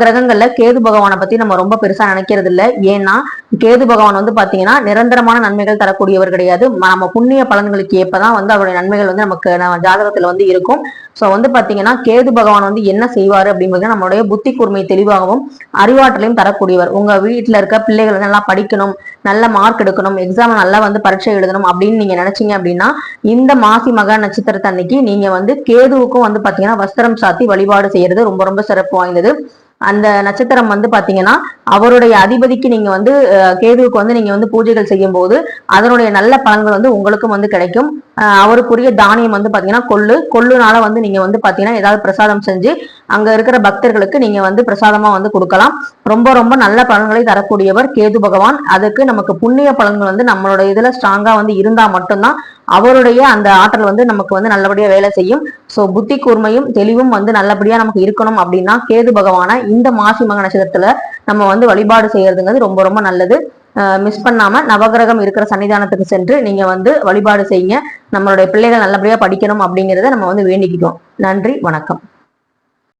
கிரகங்கள்ல கேது பகவானை பத்தி நம்ம ரொம்ப பெருசா நினைக்கிறது இல்ல ஏன்னா கேது பகவான் வந்து பாத்தீங்கன்னா நிரந்தரமான நன்மைகள் தரக்கூடியவர் கிடையாது. நம்ம புண்ணிய பலன்களுக்கு ஏற்பதான் வந்து அவருடைய நன்மைகள் வந்து நமக்கு நம்ம ஜாதகத்துல வந்து இருக்கும். சோ வந்து பாத்தீங்கன்னா கேது பகவான் வந்து என்ன செய்வாரு அப்படிங்கிறது நம்மளுடைய புத்தி கூர்மை தெளிவாகவும் அறிவாற்றலையும் தரக்கூடியவர். உங்க வீட்டுல இருக்க பிள்ளைகள் நல்லா படிக்கணும் நல்ல மார்க் எடுக்கணும் எக்ஸாம் நல்லா வந்து பரீட்சை எழுதணும் அப்படின்னு நீங்க நினைச்சீங்க அப்படின்னா இந்த மாசி மக நட்சத்திரத்தை அன்னைக்கு நீங்க வந்து கேதுவுக்கும் வந்து பாத்தீங்கன்னா வஸ்திரம் சாத்தி வழிபாடு செய்யறது ரொம்ப ரொம்ப சிறப்பு வாய்ந்தது. அந்த நட்சத்திரம் வந்து பாத்தீங்கன்னா அவருடைய அதிபதிக்கு நீங்க வந்து கேதுவுக்கு வந்து நீங்க வந்து பூஜைகள் செய்யும் போது அதனுடைய நல்ல பலன்கள் வந்து உங்களுக்கும் வந்து கிடைக்கும். அவருக்குரிய தானியம் வந்து பாத்தீங்கன்னா கொள்ளு. கொள்ளுனால வந்து நீங்க வந்து பாத்தீங்கன்னா ஏதாவது பிரசாதம் செஞ்சு அங்க இருக்கிற பக்தர்களுக்கு நீங்க வந்து பிரசாதமா வந்து கொடுக்கலாம். ரொம்ப ரொம்ப நல்ல பலன்களை தரக்கூடியவர் கேது பகவான். அதுக்கு நமக்கு புண்ணிய பலன்கள் வந்து நம்மளோட இதுல ஸ்ட்ராங்கா வந்து இருந்தா மட்டும்தான் அவருடைய அந்த ஆற்றல் வந்து நமக்கு வந்து நல்லபடியா வேலை செய்யும். சோ புத்தி கூர்மையும் தெளிவும் வந்து நல்லபடியா நமக்கு இருக்கணும் அப்படின்னா கேது பகவான இந்த மாசி மக நட்சத்திரத்துல நம்ம வந்து வழிபாடு செய்யறதுங்கிறது ரொம்ப ரொம்ப நல்லது. மிஸ் பண்ணாம நவகிரகம் இருக்கிற சன்னிதானத்துக்கு சென்று நீங்க வந்து வழிபாடு செய்யுங்க. நம்மளுடைய பிள்ளைகள் நல்லபடியா படிக்கணும் அப்படிங்கிறத நம்ம வந்து வேண்டிக்கிட்டோம். நன்றி வணக்கம்.